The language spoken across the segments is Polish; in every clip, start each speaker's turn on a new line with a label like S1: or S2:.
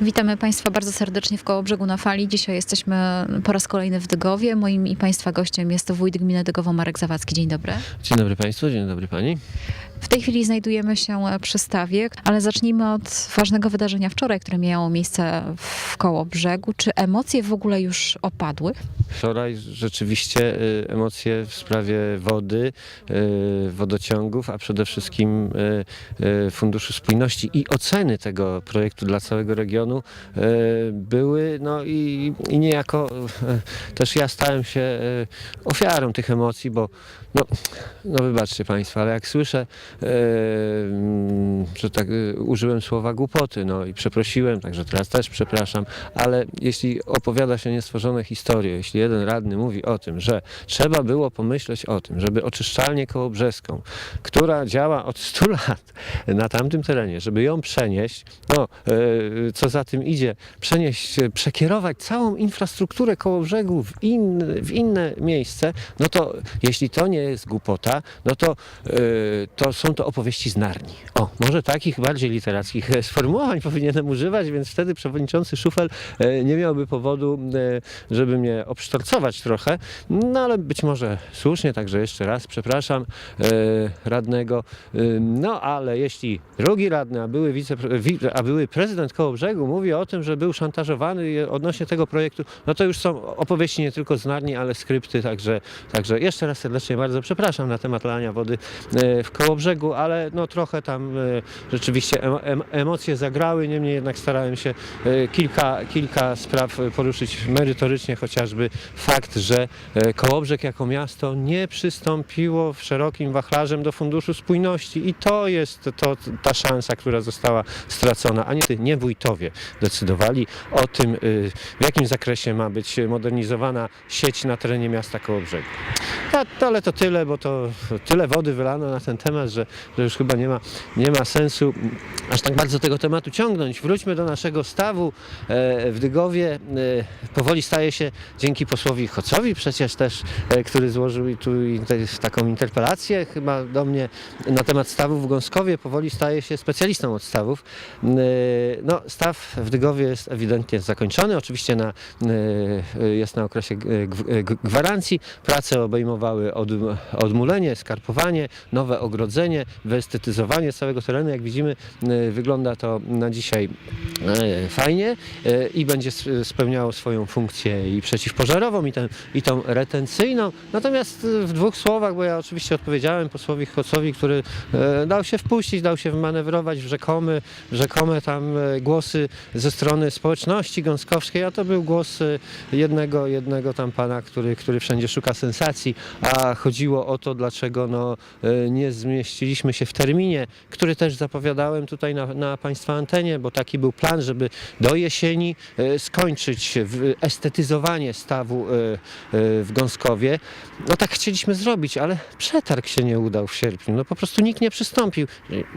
S1: Witamy Państwa bardzo serdecznie w Kołobrzegu na Fali. Dzisiaj jesteśmy po raz kolejny w Dygowie. Moim i Państwa gościem jest wójt gminy Dygowo Marek Zawadzki. Dzień dobry.
S2: Dzień dobry Państwu, dzień dobry Pani.
S1: W tej chwili znajdujemy się przy stawie, ale zacznijmy od ważnego wydarzenia wczoraj, które miało miejsce w Kołobrzegu. Czy emocje w ogóle już opadły?
S2: Wczoraj rzeczywiście y, emocje w sprawie wody, y, wodociągów, a przede wszystkim y, Funduszu Spójności i oceny tego projektu dla całego regionu były, no i, i niejako też ja stałem się ofiarą tych emocji, bo no, no wybaczcie Państwo, ale jak słyszę, y, mm, że tak y, użyłem słowa głupoty, no i przeprosiłem, także teraz też przepraszam, ale jeśli opowiada się niestworzone historie, jeśli jeden radny mówi o tym, że trzeba było pomyśleć o tym, żeby oczyszczalnię kołobrzeską, która działa od 100 lat na tamtym terenie, żeby ją przenieść, no e, co za tym idzie, przenieść, przekierować całą infrastrukturę kołobrzegu w, in, w inne miejsce, no to jeśli to nie jest głupota, no to, to są to opowieści z Narni. O, może takich bardziej literackich e, sformułowań powinienem używać, więc wtedy przewodniczący Szufel e, nie miałby powodu, e, żeby mnie obsztorcować trochę, no ale być może słusznie, także jeszcze raz przepraszam radnego. No ale jeśli drugi radny, a były, wice, wi- a były prezydent Kołobrzegu mówi o tym, że był szantażowany odnośnie tego projektu, no to już są opowieści nie tylko z Narni, ale skrypty, także, także jeszcze raz serdecznie bardzo przepraszam na temat lania wody w Kołobrzegu, ale no trochę tam rzeczywiście em, em, emocje zagrały, niemniej jednak starałem się e, kilka, kilka spraw e, poruszyć merytorycznie, chociażby fakt, że e, Kołobrzeg jako miasto nie przystąpiło w szerokim wachlarzem do Funduszu Spójności i to jest to, ta szansa, która została stracona, a nie, nie wójtowie decydowali o tym, w jakim zakresie ma być modernizowana sieć na terenie miasta Kołobrzegu. A, to, ale to tyle, bo to tyle wody wylano na ten temat, że, że już chyba nie ma, nie ma sensu aż tak bardzo tego tematu ciągnąć. Wróćmy do naszego stawu e, w Dygowie. E, powoli staje się, dzięki posłowi Hocowi przecież też, e, który złożył tu taką interpelację chyba do mnie na temat stawów w Gąskowie, powoli staje się specjalistą od stawów. No, staw w Dygowie jest ewidentnie zakończony. Oczywiście na, jest na okresie gwarancji. Prace obejmowały od, odmulenie, skarpowanie, nowe ogrodzenie, wyestetyzowanie całego terenu. Jak widzimy, e, wygląda to na dzisiaj e, fajnie e, i będzie spełniało swoją funkcję i przeciwpożarową, i, tę, i tą retencyjną. Natomiast w dwóch słowach, bo ja oczywiście odpowiedziałem posłowi Hocowi, który dał się wpuścić, dał się wmanewrować w rzekomy, rzekome tam głosy ze strony społeczności gąskowskiej, a to był głos jednego, jednego tam pana, który, który wszędzie szuka sensacji, a chodziło o to, dlaczego no, e, nie zmieściliśmy się w terminie, który też zapowiadałem tutaj na, na Państwa antenie, bo taki był plan, żeby do jesieni e, skończyć estetyzowanie stawu e, w Gąskowie. No tak chcieliśmy zrobić, ale przetarg się nie udał w sierpniu. No po prostu nikt nie przystąpił.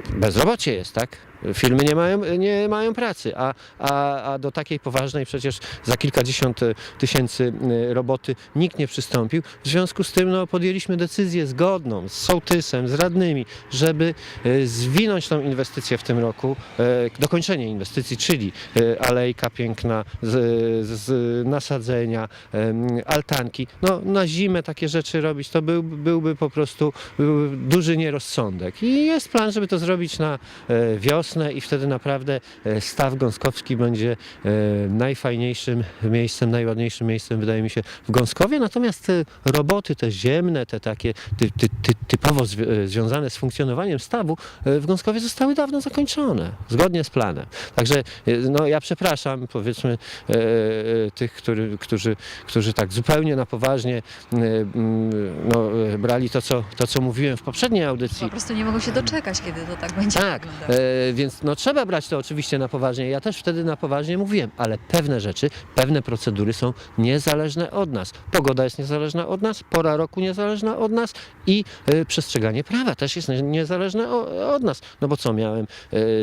S2: Bezrobocie jest, tak? Firmy nie mają, nie mają pracy, a, a, a do takiej poważnej przecież za kilkadziesiąt e, tysięcy e, roboty nikt nie przystąpił. W związku z tym no, podjęliśmy decyzję zgodną z sołtysem, z radnymi, żeby e, zwinąć tą inwestycję w tym roku, dokończenie inwestycji, czyli alejka piękna, z, z nasadzenia, altanki. No, na zimę takie rzeczy robić to był, byłby po prostu duży nierozsądek. I jest plan, żeby to zrobić na e, wiosnę i wtedy naprawdę e, staw gąskowski będzie e, najfajniejszym miejscem, najładniejszym miejscem wydaje mi się w Gąskowie. Natomiast e, roboty te ziemne, te takie ty, ty, ty, typowo zwi- związane z funkcjonowaniem stawu w Gąskowie zostały dawno zakończone, zgodnie z planem. Także no, ja przepraszam powiedzmy tych, który, którzy, którzy tak zupełnie na poważnie no, brali to co, to, co mówiłem w poprzedniej audycji.
S1: Po prostu nie mogą się doczekać, kiedy to tak będzie
S2: Tak,
S1: wyglądać.
S2: Więc no, trzeba brać to oczywiście na poważnie. Ja też wtedy na poważnie mówiłem, ale pewne rzeczy, pewne procedury są niezależne od nas. Pogoda jest niezależna od nas, pora roku niezależna od nas i e, przestrzeganie prawa też jest nie- niezależne o, od nas. No bo co, miałem e,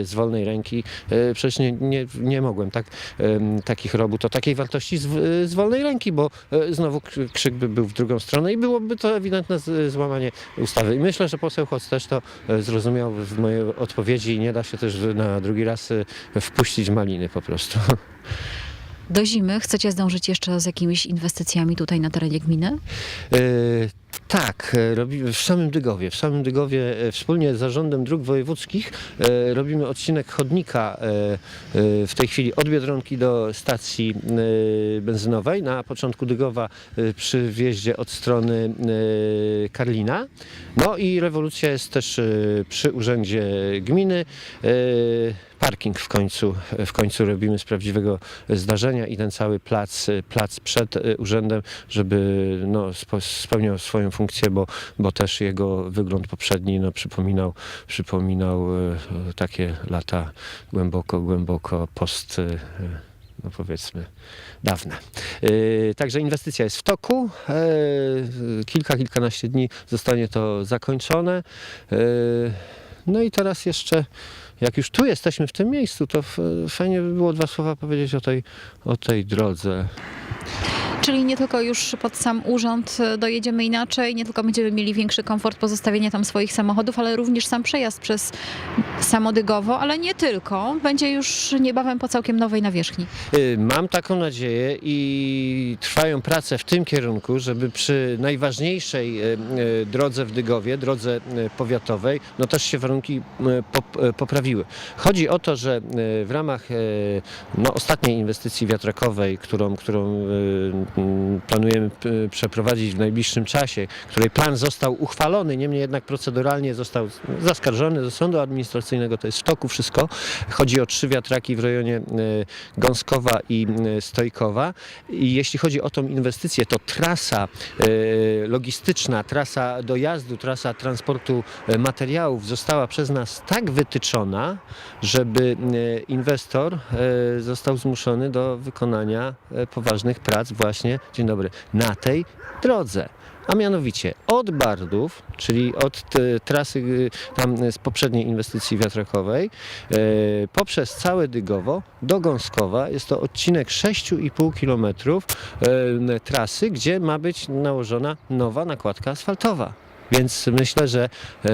S2: z wolnej ręki, e, przecież nie, nie, nie mogłem tak, em, takich robót o takiej wartości z, z wolnej ręki, bo e, znowu krzyk by był w drugą stronę i byłoby to ewidentne z, złamanie ustawy. I myślę, że poseł Hoc też to e, zrozumiał w mojej odpowiedzi i nie da się też też na drugi raz y, wpuścić maliny po prostu.
S1: Do zimy chcecie zdążyć jeszcze z jakimiś inwestycjami tutaj na terenie gminy?
S2: E, Tak, e, robimy w samym Dygowie. W samym Dygowie e, wspólnie z Zarządem Dróg Wojewódzkich e, robimy odcinek chodnika w tej chwili od Biedronki do stacji benzynowej na początku Dygowa przy wjeździe od strony Karlina. No i rewolucja jest też przy Urzędzie Gminy. Parking w końcu, w końcu robimy z prawdziwego zdarzenia i ten cały plac, plac przed urzędem, żeby no, spełniał swoją funkcję, bo, bo też jego wygląd poprzedni no, przypominał, przypominał e, takie lata głęboko, głęboko post, e, no powiedzmy, dawne. E, Także inwestycja jest w toku. E, Kilka, kilkanaście dni zostanie to zakończone. E, No i teraz jeszcze, jak już tu jesteśmy w tym miejscu, to fajnie by było dwa słowa powiedzieć o tej, o tej drodze.
S1: Czyli nie tylko już pod sam urząd e, dojedziemy inaczej, nie tylko będziemy mieli większy komfort pozostawienia tam swoich samochodów, ale również sam przejazd przez Samodygowo, ale nie tylko. Będzie już niebawem po całkiem nowej nawierzchni.
S2: Y, Mam taką nadzieję i trwają prace w tym kierunku, żeby przy najważniejszej y, y, drodze w Dygowie, drodze powiatowej, no też się warunki pop- poprawiły. Chodzi o to, że w ramach no, ostatniej inwestycji wiatrakowej, którą, którą planujemy przeprowadzić w najbliższym czasie, której plan został uchwalony, niemniej jednak proceduralnie został zaskarżony do sądu administracyjnego, to jest w toku wszystko. Chodzi o trzy wiatraki w rejonie y, Gąskowa i Stojkowa. I jeśli chodzi o tą inwestycję, to trasa y, logistyczna, trasa dojazdu, trasa transportu y, materiałów została przez nas tak wytyczona, żeby inwestor został zmuszony do wykonania poważnych prac właśnie, dzień dobry, na tej drodze. A mianowicie od Bardów, czyli od y, trasy y, tam z poprzedniej inwestycji wiatrakowej, e, poprzez całe Dygowo do Gąskowa. Jest to odcinek 6,5 km e, trasy, gdzie ma być nałożona nowa nakładka asfaltowa. Więc myślę, że e,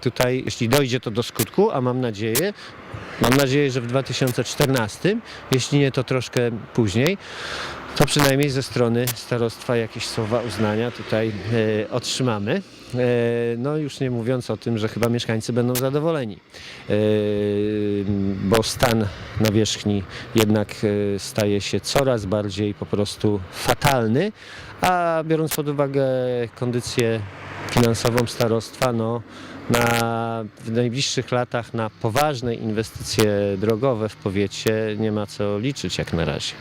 S2: tutaj, jeśli dojdzie to do skutku, a mam nadzieję, mam nadzieję, że w 2014, jeśli nie to troszkę później, to przynajmniej ze strony starostwa jakieś słowa uznania tutaj e, otrzymamy. E, no już nie mówiąc o tym, że chyba mieszkańcy będą zadowoleni, e, bo stan nawierzchni jednak staje się coraz bardziej po prostu fatalny, a biorąc pod uwagę kondycję finansową starostwa, no na, w najbliższych latach na poważne inwestycje drogowe w powiecie nie ma co liczyć jak na razie.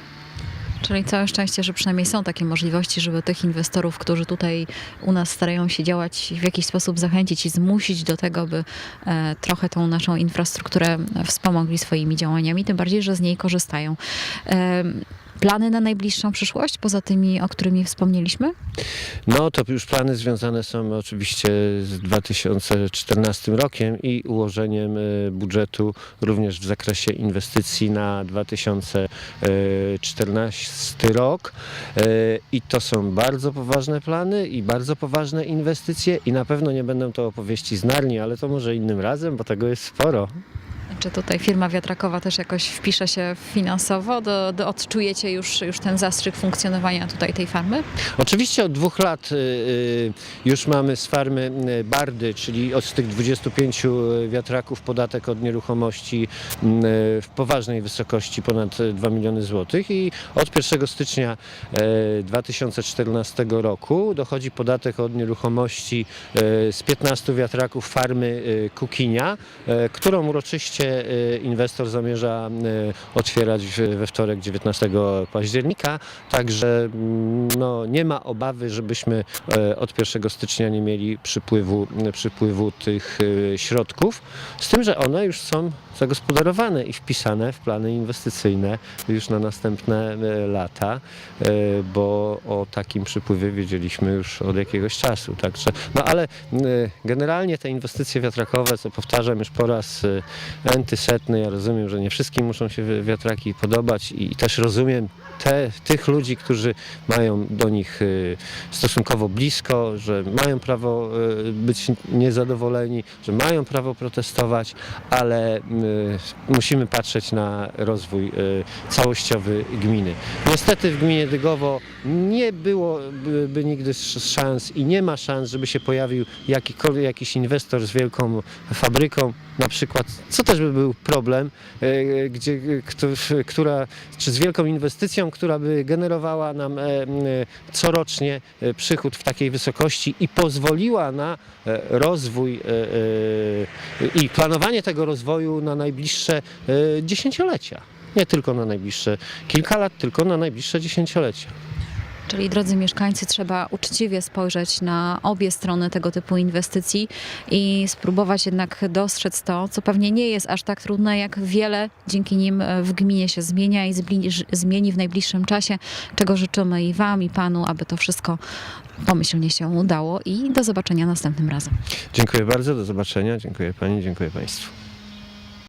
S1: Czyli całe szczęście, że przynajmniej są takie możliwości, żeby tych inwestorów, którzy tutaj u nas starają się działać, w jakiś sposób zachęcić i zmusić do tego, by e, trochę tą naszą infrastrukturę wspomogli swoimi działaniami, tym bardziej, że z niej korzystają. Plany na najbliższą przyszłość, poza tymi, o którymi wspomnieliśmy?
S2: No to już plany związane są oczywiście z 2014 rokiem i ułożeniem e, budżetu również w zakresie inwestycji na 2014 rok. E, I to są bardzo poważne plany i bardzo poważne inwestycje i na pewno nie będą to opowieści z Narni, ale to może innym razem, bo tego jest sporo.
S1: Czy tutaj firma wiatrakowa też jakoś wpisze się finansowo? Do, do odczujecie już, już ten zastrzyk funkcjonowania tutaj tej farmy?
S2: Oczywiście od dwóch lat y, y, już mamy z farmy y, Bardy, czyli od tych 25 wiatraków podatek od nieruchomości y, w poważnej wysokości ponad 2 miliony złotych i od 1 stycznia y, 2014 roku dochodzi podatek od nieruchomości z 15 wiatraków farmy Kukinia, którą uroczyście y, inwestor zamierza y, otwierać we wtorek 19 października. Także mm, no, nie ma obawy, żebyśmy e, od 1 stycznia nie mieli przypływu, przypływu tych środków. Z tym, że one już są zagospodarowane i wpisane w plany inwestycyjne już na następne lata, bo o takim przypływie wiedzieliśmy już od jakiegoś czasu. Także, no ale generalnie te inwestycje wiatrakowe, co powtarzam już po raz enty setny, ja rozumiem, że nie wszystkim muszą się wi- wiatraki podobać i też rozumiem te, tych ludzi, którzy mają do nich y, stosunkowo blisko, że mają prawo y, być niezadowoleni, że mają prawo protestować, ale y, musimy patrzeć na rozwój całościowy gminy. Niestety w gminie Dygowo nie było by, by nigdy sz- szans i nie ma szans, żeby się pojawił jakikolwiek jakiś inwestor z wielką fabryką, na przykład, co też by był problem, e, gdzie, która, czy z wielką inwestycją, która by generowała nam e, e, corocznie przychód w takiej wysokości i pozwoliła na rozwój i planowanie tego rozwoju na najbliższe dziesięciolecia. Nie tylko na najbliższe kilka lat, tylko na najbliższe dziesięciolecia.
S1: Czyli drodzy mieszkańcy, trzeba uczciwie spojrzeć na obie strony tego typu inwestycji i spróbować jednak dostrzec to, co pewnie nie jest aż tak trudne, jak wiele dzięki nim e, w gminie się zmienia i zmieni w najbliższym czasie, czego życzymy i Wam, i Panu, aby to wszystko pomyślnie się udało i do zobaczenia następnym razem.
S2: Dziękuję bardzo, do zobaczenia. Dziękuję Pani, dziękuję Państwu.